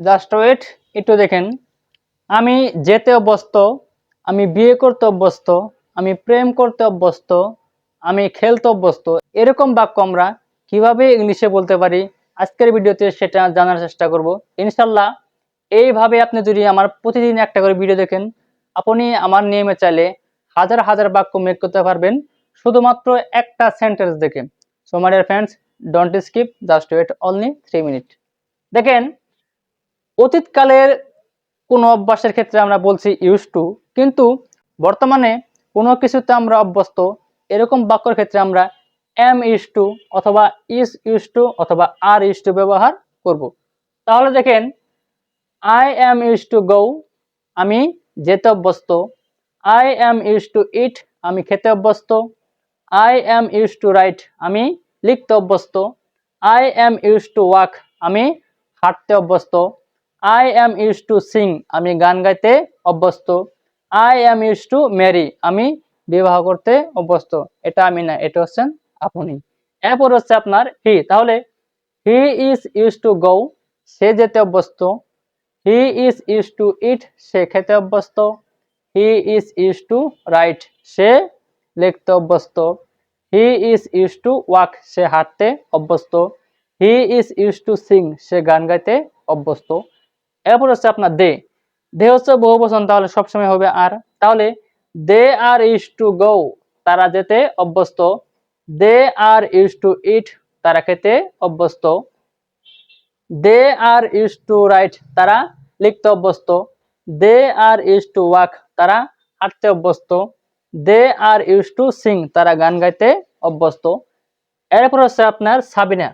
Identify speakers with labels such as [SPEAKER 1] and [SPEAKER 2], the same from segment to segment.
[SPEAKER 1] Just wait, একটু দেখেন। আমি যেতে অভ্যস্ত, আমি বিয়ে করতে অভ্যস্ত, আমি প্রেম করতে অভ্যস্ত, আমি খেলতে অভ্যস্ত, এরকম বাক্য আমরা কীভাবে ইংলিশে বলতে পারি, আজকের ভিডিওতে সেটা জানার চেষ্টা করব। ইনশাল্লাহ এইভাবে আপনি যদি আমার প্রতিদিন একটা করে ভিডিও দেখেন, আপনি আমার নিয়মে চাইলে হাজার হাজার বাক্য মেক করতে পারবেন। শুধুমাত্র একটা সেন্টেন্স দেখে। So my dear friends don't skip just wait only three minute দেখেন অতীতকালের কোনো অভ্যাসের ক্ষেত্রে আমরা বলছি ইউজ টু কিন্তু বর্তমানে কোনো কিছুতে আমরা অভ্যস্ত, এরকম বাক্যর ক্ষেত্রে আমরা এম ইউজ টু অথবা ইস ইউজ টু অথবা আর ইউজ টু ব্যবহার করব। তাহলে দেখেন I am use to go আমি যেতে অভ্যস্ত I am use to eat আমি খেতে অভ্যস্ত I am use to write আমি লিখতে অভ্যস্ত I am use to walk আমি হাঁটতে অভ্যস্ত I am use to sing আমি গান গাইতে অভ্যস্ত। I am use to marry আমি বিবাহ করতে অভ্যস্ত। এটা আমি না, এটা হচ্ছেন আপনি। এরপর হচ্ছে আপনার হি তাহলে he is use to go সে যেতে অভ্যস্ত। He is use to eat সে খেতে অভ্যস্ত। He is use to write সে লিখতে অভ্যস্ত। He is use to walk সে হাঁটতে অভ্যস্ত। He is use to sing সে গান গাইতে অভ্যস্ত। এরপর হচ্ছে আপনার দে। দে হচ্ছে বহু বচন, তাহলে সবসময় হবে আর। তাহলে দে আর ইউজ টু গো, তারা যেতে অভ্যস্ত। দে আর ইউজ টু ইট, তারা খেতে অভ্যস্ত। They are use to write, তারা লিখতে অভ্যস্ত। They are use to walk, তারা হাঁটতে অভ্যস্ত। They are use to sing, তারা গান গাইতে অভ্যস্ত। এরপর হচ্ছে আপনার সাবিনা।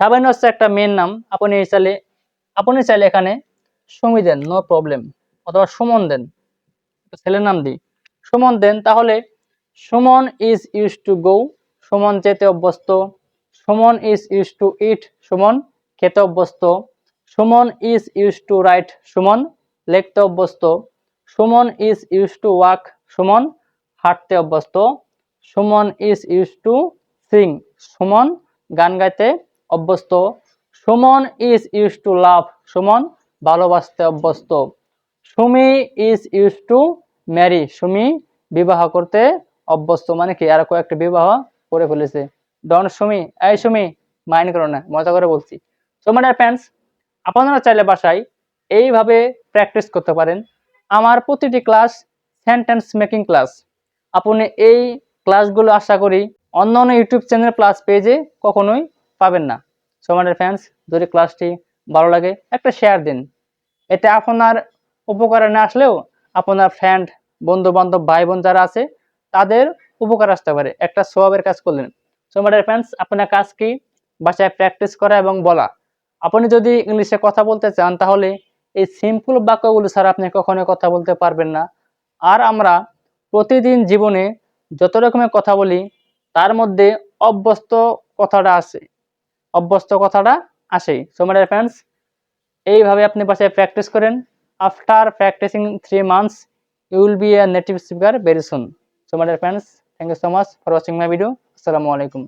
[SPEAKER 1] সাবিনা হচ্ছে একটা মেয়ের নাম। আপনি চাইলে আপনি চাইলে এখানে সুমি দেন নো প্রবলেম অথবা সুমন দেন ছেলের নাম দিই। সুমন দেন, তাহলে Suman is use to go Suman যেতে অভ্যস্ত, Suman is use to eat Suman খেতে অভ্যস্ত, Suman is use to write Suman লিখতে অভ্যস্ত, Suman is use to walk Suman হাঁটতে অভ্যস্ত, Suman is use to sing Suman গান গাইতে অভ্যস্ত, Suman is use to love Suman ভালোবাসতে অভ্যস্ত। Sumi is use to marry Sumi বিবাহ করতে অভ্যস্ত মানে কি? আর কয়েকটা বিবাহ করে ফেলেছে। ডন সুমি। এই সুমি মাইন্ড করো না, মজা করে বলছি। সো মানে ফ্যান্স আপনারা চাইলে বাসায় এইভাবে প্র্যাকটিস করতে পারেন। আমার প্রতিটি ক্লাস সেন্টেন্স মেকিং ক্লাস আপনি এই ক্লাসগুলো আশা করি অন্য অন্য ইউটিউব চ্যানেল প্লাস পেজে কখনোই পাবেন না। সো আমাদের ফ্যান্স যদি ক্লাসটি ভালো লাগে, একটা শেয়ার দিন। এতে আপনার উপকারে না আসলেও আপনার ফ্রেন্ড বন্ধু বান্ধব ভাই বোন যারা আছে, তাদের উপকার আসতে পারে। একটা সোয়াবের কাজ করলেন। সো আমাদের ফ্রেন্ডস আপনার কাজ কি? বাসায় প্র্যাকটিস করা এবং বলা। আপনি যদি ইংলিশে কথা বলতে চান, তাহলে এই সিম্পল বাক্যগুলো ছাড়া আপনি কখনোই কথা বলতে পারবেন না। আর আমরা প্রতিদিন জীবনে যত রকমের কথা বলি, তার মধ্যে অভ্যস্ত কথাটা আছে। অভ্যস্ত কথাটা আসেই সো মাই ডিয়ার ফ্রেন্ডস এইভাবে আপনি বাসায় প্র্যাকটিস করেন। After practising three months you will be a native speaker very soon so my dear friends thank you so much for watching my video আসসালামু আলাইকুম